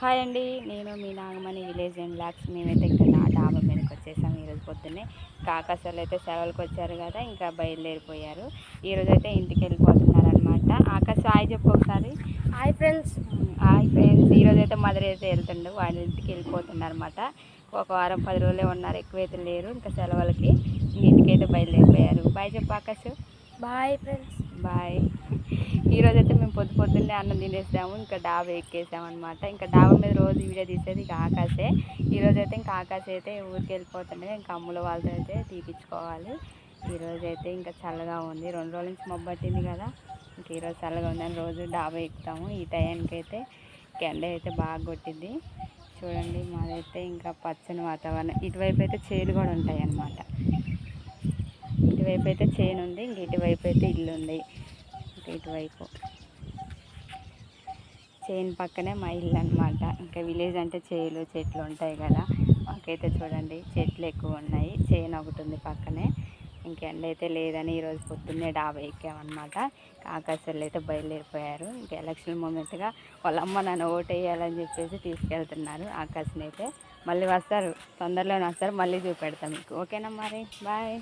Hi అండి నేను మీ నాగమణి విలేజ్ అండ్ బ్లాక్స్ మేమైతే ఇక్కడ నా డాబా మీదకి వచ్చేసాం ఈరోజు పొద్దున్నే. కాకాసాలు అయితే సెలవులకు వచ్చారు కదా ఇంకా బయలుదేరిపోయారు. ఈరోజు అయితే ఇంటికి వెళ్ళిపోతున్నారు అనమాట ఆకాశ హాయ్ చెప్పు ఒకసారి. Hi friends. Hi friends. ఈరోజు అయితే మదర్ అయితే వెళ్తుండు వాళ్ళ ఇంటికి వెళ్ళిపోతున్నారు అనమాట ఒక వారం పది రోజులే ఉన్నారు ఎక్కువైతే లేరు ఇంకా సెలవులకి ఇంటికి అయితే బయలుదేరిపోయారు. బాయ్ చెప్పు ఆకాశ్. Bye friends. బాయ్. ఈరోజు అయితే మేము పొద్దు పొద్దున్నే అన్నం తినేసాము ఇంకా డాబా ఎక్కేసాము అనమాట ఇంకా డాబా మీద రోజు వీడియో తీసేది ఇంకా ఆకాశే. ఈరోజు అయితే ఇంకా ఆకాశ అయితే ఊరికి వెళ్ళిపోతుండే ఇంకా అమ్ముల వాళ్ళతో అయితే తీపించుకోవాలి ఈరోజు అయితే ఇంకా చల్లగా ఉంది. రెండు రోజుల నుంచి మబ్బు పట్టింది కదా ఇంక ఈరోజు చల్లగా ఉందని రోజు డాబా ఎక్కుతాము. ఈ టయానికి అయితే ఎండ అయితే బాగా కొట్టింది. చూడండి మాదైతే ఇంకా పచ్చని వాతావరణం. ఇటువైపు అయితే చేలు కూడా ఉంటాయి అన్నమాట ఇటువైపు అయితే చేను ఉంది ఇంక ఇటువైపు అయితే ఇల్లు ఉంది ఇటువైపు. చేను పక్కనే మా ఇల్లు అనమాట ఇంకా విలేజ్ అంటే చేలు చెట్లు ఉంటాయి కదా. మాకైతే చూడండి చెట్లు ఎక్కువ ఉన్నాయి చేను ఒకటి ఉంది పక్కనే. ఇంకెండ అయితే లేదని ఈరోజు పొద్దున్నే డాబా ఎక్కామన్నమాట. ఆకాశాలు అయితే బయలుదేరిపోయారు. ఇంకా ఎలక్షన్ మూమెంట్గా వాళ్ళ అమ్మ నన్ను ఓటేయాలని చెప్పేసి తీసుకెళ్తున్నారు. ఆకాశం అయితే మళ్ళీ వస్తారు. తొందరలోనే వస్తారు. మళ్ళీ చూపెడతాం మీకు. ఓకేనా మరి? బాయ్.